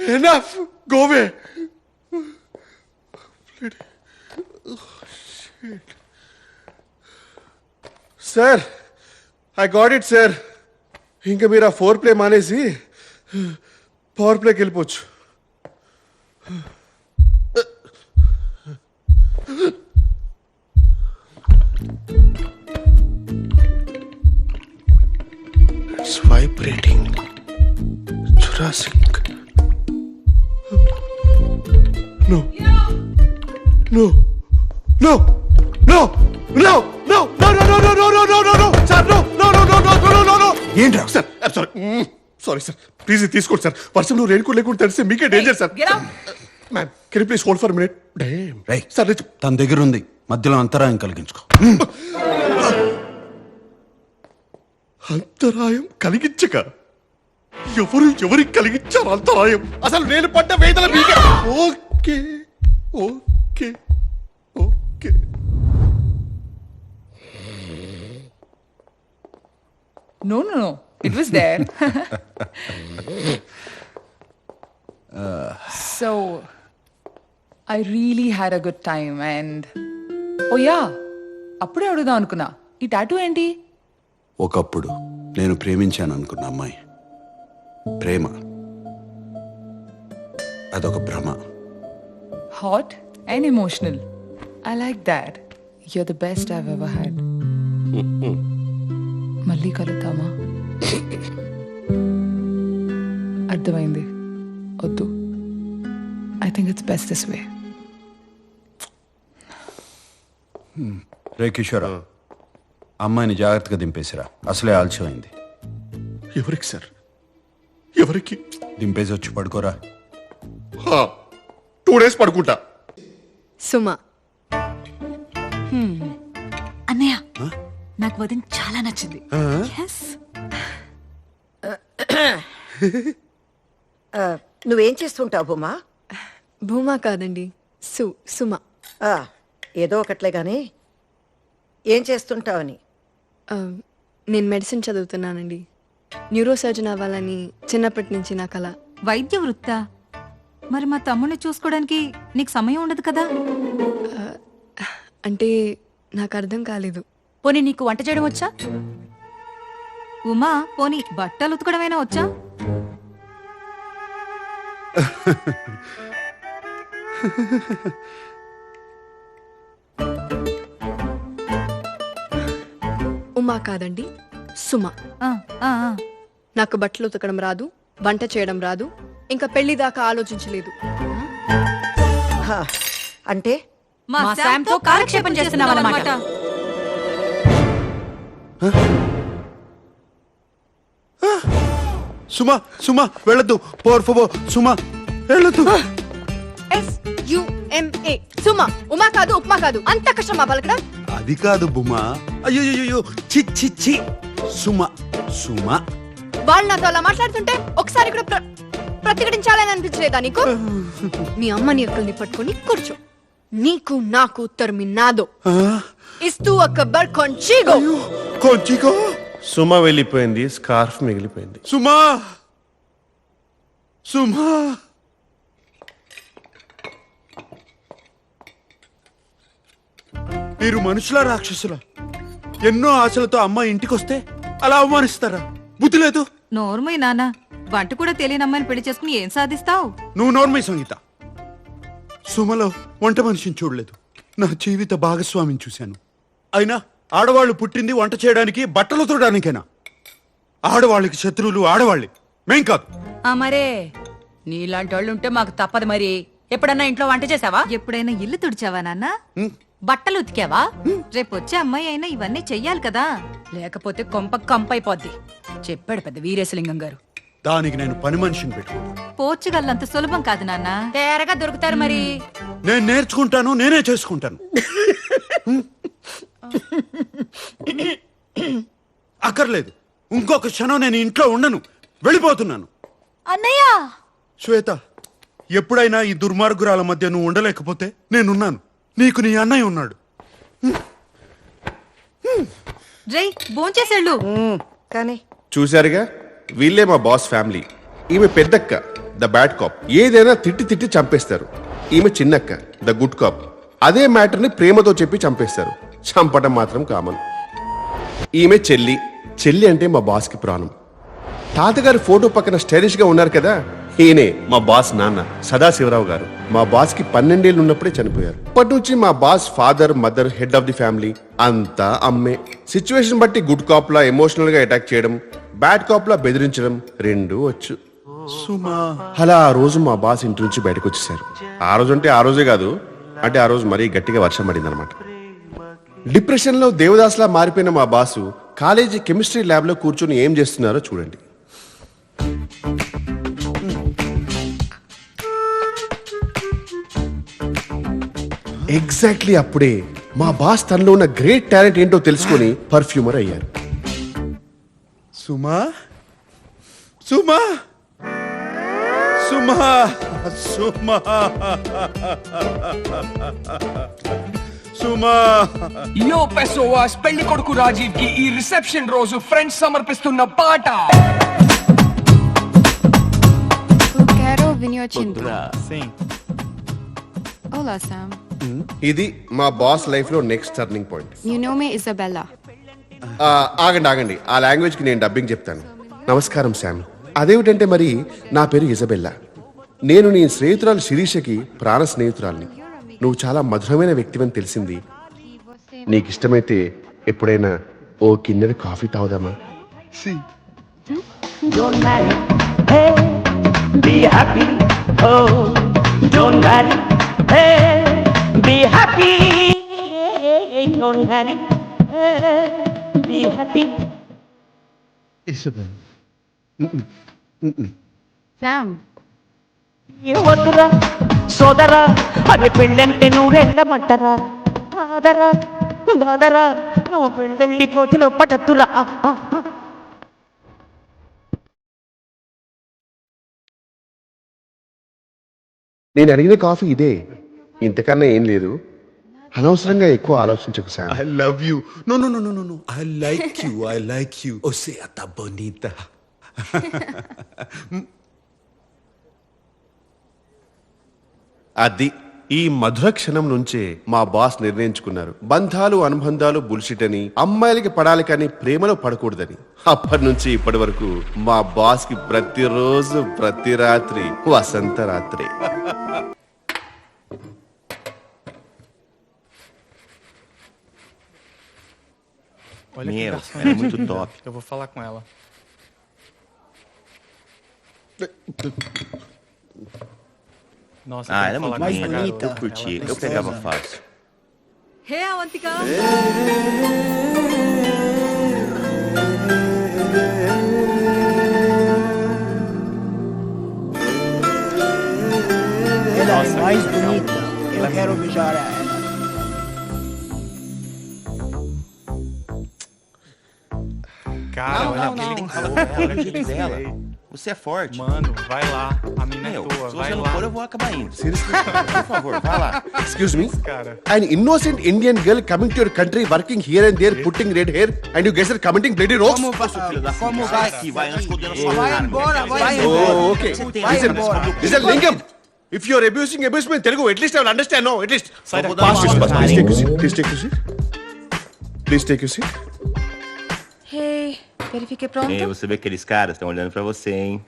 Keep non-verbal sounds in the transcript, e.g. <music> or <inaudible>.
Enough! Go away! Bloody. Oh, shit. Sir, I got it, sir. ఇంకా మీరు ఆ mane si. మానేసి power ప్లేకి వెళ్ళిపోవచ్చు It's vibrating. Vibrating Jurassic no no no no no no no no no no no no no no sir no no no no no no no no ఏంట్రా? Sir sorry sorry sir please తీసుకోండి sir వర్షంలో rain coat లేకుండా తెలిస్తే మీకే danger sir. Ma'am can please hold for minute రేయ్. Sir తన దగ్గర ఉంది మధ్యలో అంతరాయం కలిగించుకో అంతరాయం కలిగించక ఎవరు ఎవరికి కలిగించారు అంతరాయం అసలు నేను పడ్డ వేదన మీకే. Okay okay okay. No no no it was there so I really had a good time and oh yeah అప్పుడే అడుగుదాం అనుకున్నా. ఈ టాటూ ఏంటి? ఒకప్పుడు నేను ప్రేమించాను అనుకున్న అమ్మాయి. ప్రేమ. అదొక భ్రమ. Hot and emotional I like that you're the best I've ever had మళ్ళీ కలుద్దామా? అర్థమైంది. వద్దు. I think it's best this way రే కిషోరా అమ్మాయిని జాగ్రత్తగా దింపేసిరా. అసలే ఆలస్యమైంది. ఎవరికి సార్? ఎవరికి? దింపేసి వచ్చి పడుకోరా టూ డేస్ పడుకుంటా. సుమ. అన్నయ్య నాకు వదిన చాలా నచ్చింది. Yes. <laughs> నువ్వేం చేస్తుంటావు బొమ్మా భూమా కాదండి సు సుమ. ఆ, ఏదో ఒకట్లే గాని ఏం చేస్తుంటావని? నేను మెడిసిన్ చదువుతున్నానండి. న్యూరో సర్జన్ అవ్వాలని చిన్నప్పటి నుంచి నా కళ వైద్య వృత్తా మరి మా తమ్ముడిని చూసుకోవడానికి నీకు సమయం ఉండదు కదా? అంటే నాకు అర్థం కాలేదు. పోనీ నీకు వంట చేయడం వచ్చా? ఉమా పోనీ బట్టలు ఉతకడమైనా వచ్చా? ఉమా కాదండి. సుమ. నాకు బట్టలు ఉతకడం రాదు వంట చేయడం రాదు ఇంకా పెళ్ళి దాకా ఆలోచించలేదు. హా, అంటే? మా శాంతో కాలక్షేపం చేస్తున్నావన్నమాట సుమా సుమా వెళ్ళొద్దు. పోర్ ఫోబో సుమా ఎస్ సుమ ఉమా కాదు ఉప్మా కాదు. అంత కష్టమా పలకడం? అది కాదు బుమా అయ్యో చి చి చి సుమ సుమ. వాళ్ళు నాతో అలా మాట్లాడుతుంటే ఒకసారి కూడా ప్ర- ప్రతిఘటించాలని అనిపించలేదా నీకు? <laughs> మీ అమ్మని అక్కల్ని పట్టుకొని కూర్చో. నీకు నాకు ఉత్తరం నాదో ఆ, ఇస్తూ ఒక బర్ కొంచిగో. కొంచికో సుమ వెళ్ళిపోయింది స్కార్ఫ్ మిగిలిపోయింది. సుమా! సుమా! మీరు మనుషుల రాక్షసుల? ఎన్నో ఆశలతో అమ్మాయి ఇంటికొస్తే అలా అవమానిస్తారా? బుద్ధి లేదు. నోర్మై నాన్న వంట కూడా తెలియని అమ్మాయిని పెళ్ళి చేసుకుని ఏం సాధిస్తావు? నువ్వు నోర్మై సంగీత సుమలో వంట మనిషిని చూడలేదు. నా జీవిత భాగస్వామిని చూశాను. అయినా ఆడవాళ్ళు పుట్టింది వంట చేయడానికి బట్టలు తోడానికేనా ఆడవాళ్ళకి శత్రువులు ఆడవాళ్ళే. మేం కాదు. ఆ మరే. నీలాంటి వాళ్ళు ఉంటే మాకు తప్పదు మరి. ఎప్పుడన్నా ఇంట్లో వంట చేసావా? ఎప్పుడైనా ఇల్లు తుడిచావా నాన్న? బట్టలు ఉతికావా? రేపు వచ్చే అమ్మాయి అయినా ఇవన్నీ చెయ్యాలి కదా. లేకపోతే కొంప కంపైపోద్ది. చెప్పాడు పెద్ద వీరేశలింగం గారు. దానికి నేను పని మనిషిని పెట్టుకున్నాను పోర్చుగల్ అంత సులభం కాదు నాన్న. తేరగా దొరుకుతారు మరి. నేను నేర్చుకుంటాను నేనే చేసుకుంటాను. అక్కర్లేదు. ఇంకొక క్షణం నేను ఇంట్లో ఉండను. వెళ్ళిపోతున్నాను. అన్నయ్య! శ్వేత ఎప్పుడైనా ఈ దుర్మార్గురాల మధ్య నువ్వు ఉండలేకపోతే నేనున్నాను. నీకు నీ అన్నయ్య ఉన్నాడు. రై భోంచేసేళ్ళు. కానీ. చూశారుగా? వీళ్ళే మా బాస్ ఫ్యామిలీ. ఈమె పెద్దక్క ద బ్యాడ్ కాప్. ఏదైనా తిట్టి తిట్టి చంపేస్తారు. ఈమె చిన్నక్క ద గుడ్ కాప్. అదే మ్యాటర్ని ప్రేమతో చెప్పి చంపేస్తారు. చంపడం మాత్రం కామన్. ఈమె చెల్లి. చెల్లి అంటే మా బాస్కి ప్రాణం. తాతగారి ఫోటో పక్కన స్టైలిష్గా ఉన్నారు కదా? ఈయనే మా బాస్ నాన్న సదాశివరావు గారు. మా బాస్కి పన్నెండేళ్ళు ఉన్నప్పుడే చనిపోయారు. అప్పటి నుంచి మా boss father mother head of the family అంతా అమ్మే. సిచ్యువేషన్ బట్టి గుడ్ కాప్ లా ఎమోషనల్గా అటాక్ చేయడం బ్యాడ్ కాప్ లా బెదిరించడం రెండూ వచ్చు. సుమా. అలా ఆ రోజు మా బాస్ ఇంటి నుంచి బయటకు వచ్చేసారు. ఆ రోజు అంటే ఆ రోజే కాదు అంటే ఆ రోజు మరీ గట్టిగా వర్షం పడింది అనమాట డిప్రెషన్లో దేవదాస్లా మారిపోయిన మా బాసు కాలేజీ కెమిస్ట్రీ ల్యాబ్లో కూర్చొని ఏం చేస్తున్నారో చూడండి. ఎగ్జాక్ట్లీ అప్పుడే మా బాస్ తనలో ఉన్న గ్రేట్ టాలెంట్ ఏంటో తెలుసుకొని పర్ఫ్యూమర్ అయ్యారు. సుమా? సుమా? సుమా? సుమా? సుమా? యో పెసోవాస్ పెళ్ళి కొడుకు రాజీవ్కి ఈ రిసెప్షన్ రోజు ఫ్రెండ్స్ సమర్పిస్తున్న పాట. Quero vinho tinto. Olá, Sam. ఇది మా బాస్ లైఫ్లో నెక్స్ట్ టర్నింగ్ పాయింట్ Isabella. ఆ, ఆగండి ఆగండి. ఆ లాంగ్వేజ్కి నేను డబ్బింగ్ చెప్తాను. నమస్కారం శామ్ అదేమిటంటే మరి నా పేరు ఇజబెల్లా నేను నీ స్నేహితురాలు శిరీషకి ప్రాణ స్నేహితురాల్ని. నువ్వు చాలా మధురమైన వ్యక్తివని తెలిసింది. నీకు ఇష్టమైతే ఎప్పుడైనా ఓ కిన్నెర కాఫీ తాగుదామా? Don't marry, hey, be happy. Oh, don't marry, hey, be happy. Don't hey, be happy. Sam. ఏ వద్దురా సోదరా అది పెళ్ళంటే నువ్వెళ్ళమంటారా ఆదరా? దాదరా నువ్వు పెళ్ళి కోతిలో పటత్తులా? నేను అడిగిన కాఫీ ఇదే. ఇంతకన్నా ఏం లేదు అనవసరంగా ఎక్కువ ఆలోచించకు Sam I love you. No, no, no, no, no, no. I like you. I like you. O sea, tá bonita. <laughs> అది ఈ మధుర క్షణం నుంచే మా బాస్ నిర్ణయించుకున్నారు బంధాలు అనుబంధాలు బుల్షిట్ అని అమ్మాయిలకి పడాలి కానీ ప్రేమలో పడకూడదని అప్పటి నుంచి ఇప్పటి వరకు మా బాస్కి ప్రతిరోజు ప్రతి రాత్రి వసంత రాత్రి <laughs> Olha Meu, que era muito top. Eu vou falar com ela. Nossa, ah, ela é muito mais bonita. Eu curti, eu pegava fácil. Real, Antiga. Olha aquele calor, olha aquele dela. Você é forte. Mano, vai lá. A mina é Meu, tua. se Vai você não lá. for, eu vou acabar indo. Seriously? Por favor, vai lá. Excuse me? Cara. An innocent Indian girl coming to your country, working here and there, putting red hair, and you guys are commenting bloody rocks? Filho da Como vai aqui? Vai antes que eu dê sua cara. embora, vai Vai Oh, tem Listen, embora. listen, Lingam. If you are abusing, abuse me in Telugu. At least I will understand. No, at least. Sai uma Please, take a seat. Please take a seat. Please take a seat. Hey, verifique pronto. Ei, você vê que aqueles caras estão olhando pra você, hein?